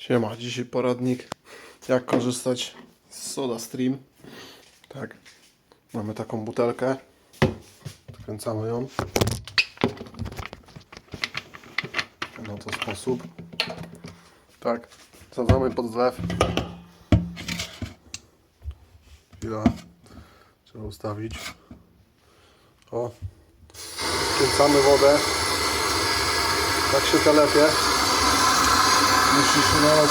Siema, dzisiaj poradnik jak korzystać z Soda Stream. Tak, mamy taką butelkę. Odkręcamy ją. Ten oto sposób. Tak, wsadzamy pod zlew. Chwila, trzeba ustawić. O, wkręcamy wodę. Tak się telepie. Nalać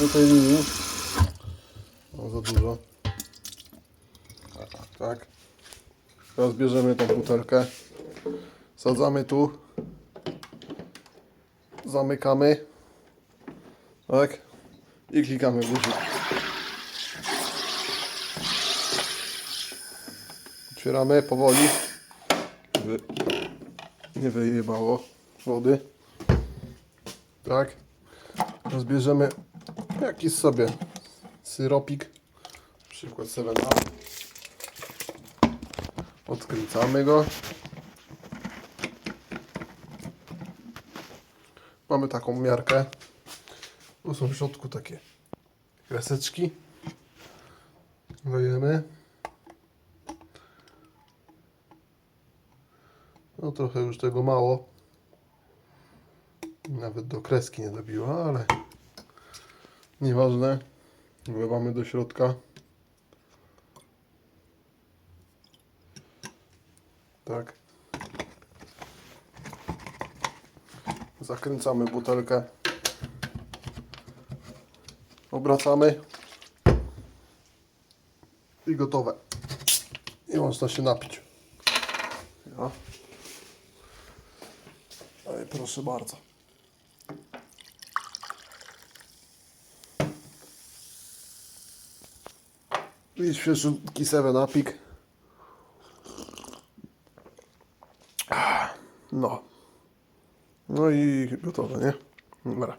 do tej linii. O, za dużo. Tak. Teraz bierzemy tą butelkę. Sadzamy tu. Zamykamy. Tak. I klikamy guzik. Otwieramy powoli. Żeby nie wyjebało wody. Tak. Rozbierzemy jakiś sobie syropik, na przykład 7 up Odkręcamy go. Mamy taką miarkę. Tu są w środku takie kreseczki. Dajemy. No trochę już tego mało. Nawet do kreski nie dobiła, ale nieważne. Wlewamy do środka. Tak. Zakręcamy butelkę. Obracamy. I gotowe. I można się napić. Ja. Proszę bardzo. I świeżutki 7 napik. No. No i gotowe, nie? Dobra.